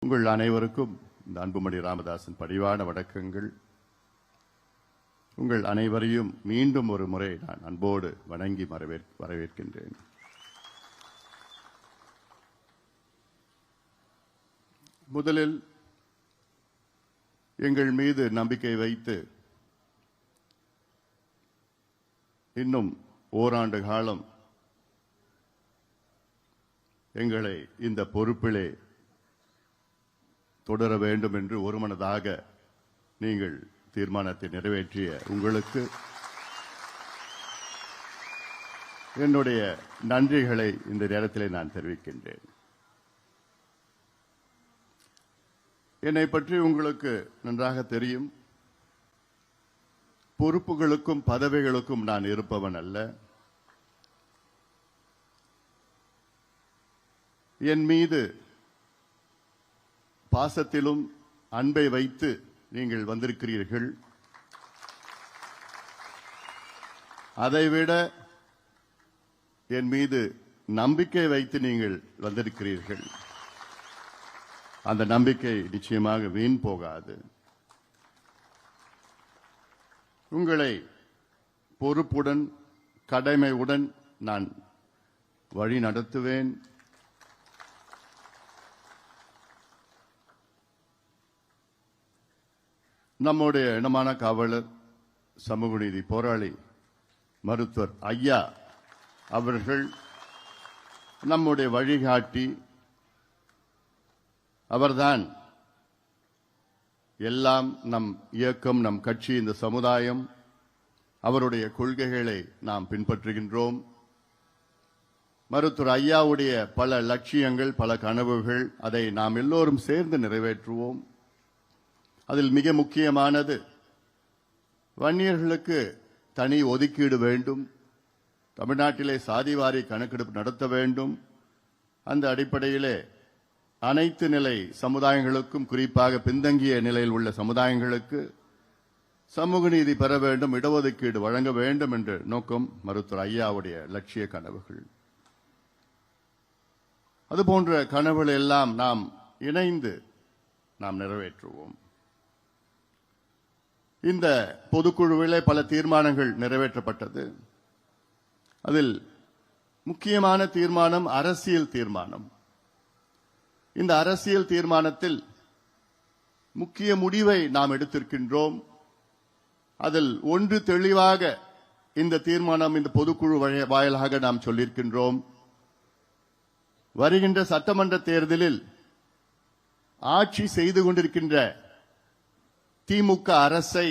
உங்கள் அனைவருக்கும் இந்த அன்புமணி ராமதாசன் பணிவான வணக்கங்கள். உங்கள் அனைவரையும் மீண்டும் ஒரு முறை நான் அன்போடு வணங்கி வரவேற்- வரவேற்கின்றேன். முதலில் எங்கள் மீது நம்பிக்கை வைத்து இன்னும் ஓராண்டு காலம் எங்களை இந்த பொறுப்பிலே தொடர வேண்டும் என்று ஒருமனதாக நீங்கள் தீர்மானத்தை நிறைவேற்றிய உங்களுக்கு என்னுடைய நன்றிகளை இந்த நேரத்திலே நான் தெரிவிக்கின்றேன். என்னை பற்றி உங்களுக்கு நன்றாக தெரியும். பொறுப்புகளுக்கும் பதவிகளுக்கும் நான் இருப்பவன் அல்ல. என் மீது பாசத்திலும் அன்பை வைத்து நீங்கள் வந்திருக்கிறீர்கள். அதைவிட என் மீது நம்பிக்கை வைத்து நீங்கள் வந்திருக்கிறீர்கள். அந்த நம்பிக்கை நிச்சயமாக வீண் போகாது. உங்களை பொறுப்புடன் கடமையுடன் நான் வழி நடத்துவேன். நம்முடைய இனமான காவலர் சமூக நீதி போராளி மருத்துவர் ஐயா அவர்கள் நம்முடைய வழிகாட்டி. அவர்தான் எல்லாம் நம் இயக்கம் நம் கட்சி இந்த சமுதாயம் அவருடைய கொள்கைகளை நாம் பின்பற்றுகின்றோம். மருத்துவர் ஐயாவுடைய பல லட்சியங்கள் பல கனவுகள் அதை நாம் எல்லோரும் சேர்ந்து நிறைவேற்றுவோம். அதில் மிக முக்கியமானது வன்னியர்களுக்கு தனி ஒதுக்கீடு வேண்டும் தமிழ்நாட்டிலே சாதிவாரி கணக்கெடுப்பு நடத்த வேண்டும். அந்த அடிப்படையிலே அனைத்து நிலை சமுதாயங்களுக்கும் குறிப்பாக பின்தங்கிய நிலையில் உள்ள சமுதாயங்களுக்கு சமூக நீதி பெற வேண்டும் இடஒதுக்கீடு வழங்க வேண்டும் என்ற நோக்கம் மருத்துவர் ஐயாவுடைய லட்சிய கனவுகள். அதுபோன்ற கனவுகள் எல்லாம் நாம் இணைந்து நாம் நிறைவேற்றுவோம். இந்த பொதுக்குழுவிலே பல தீர்மானங்கள் நிறைவேற்றப்பட்டது. அதில் முக்கியமான தீர்மானம் அரசியல் தீர்மானம். இந்த அரசியல் தீர்மானத்தில் முக்கிய முடிவை நாம் எடுத்திருக்கின்றோம். அதில் ஒன்று தெளிவாக இந்த தீர்மானம் இந்த பொதுக்குழு வாயிலாக நாம் சொல்லியிருக்கின்றோம். வருகின்ற சட்டமன்ற தேர்தலில் ஆட்சி செய்து கொண்டிருக்கின்ற திமுக அரசை